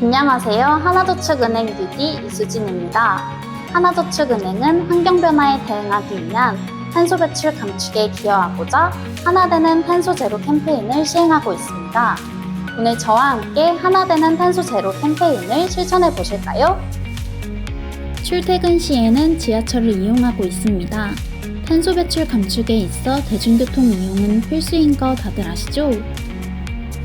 안녕하세요. 하나저축은행 유기 이수진입니다. 하나저축은행은 환경 변화에 대응하기 위한 탄소 배출 감축에 기여하고자 하나되는 탄소 제로 캠페인을 시행하고 있습니다. 오늘 저와 함께 하나되는 탄소 제로 캠페인을 실천해 보실까요? 출퇴근 시에는 지하철을 이용하고 있습니다. 탄소 배출 감축에 있어 대중교통 이용은 필수인 거 다들 아시죠?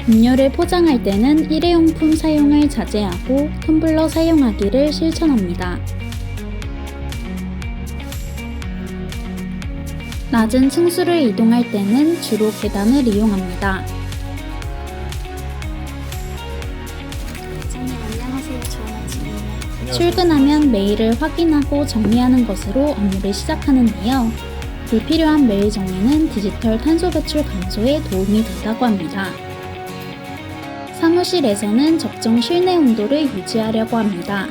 음료를 포장할 때는 일회용품 사용을 자제하고 텀블러 사용하기를 실천합니다. 낮은 층수를 이동할 때는 주로 계단을 이용합니다. 안녕하세요. 출근하면 메일을 확인하고 정리하는 것으로 업무를 시작하는데요. 불필요한 메일 정리는 디지털 탄소 배출 감소에 도움이 된다고 합니다. 사무실에서는 적정 실내 온도를 유지하려고 합니다.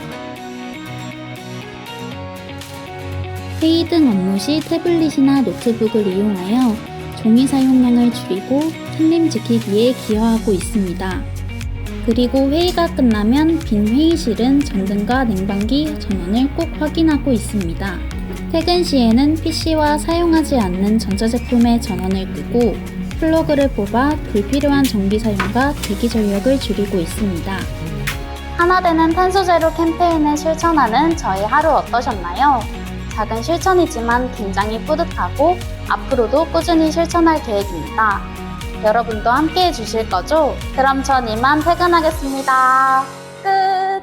회의 등 업무 시 태블릿이나 노트북을 이용하여 종이 사용량을 줄이고 산림 지키기에 기여하고 있습니다. 그리고 회의가 끝나면 빈 회의실은 전등과 냉방기 전원을 꼭 확인하고 있습니다. 퇴근 시에는 PC와 사용하지 않는 전자제품의 전원을 끄고 플러그를 뽑아 불필요한 전기 사용과 대기 전력을 줄이고 있습니다. 하나되는 탄소 제로 캠페인을 실천하는 저희 하루 어떠셨나요? 작은 실천이지만 굉장히 뿌듯하고 앞으로도 꾸준히 실천할 계획입니다. 여러분도 함께 해주실 거죠? 그럼 전 이만 퇴근하겠습니다. 끝!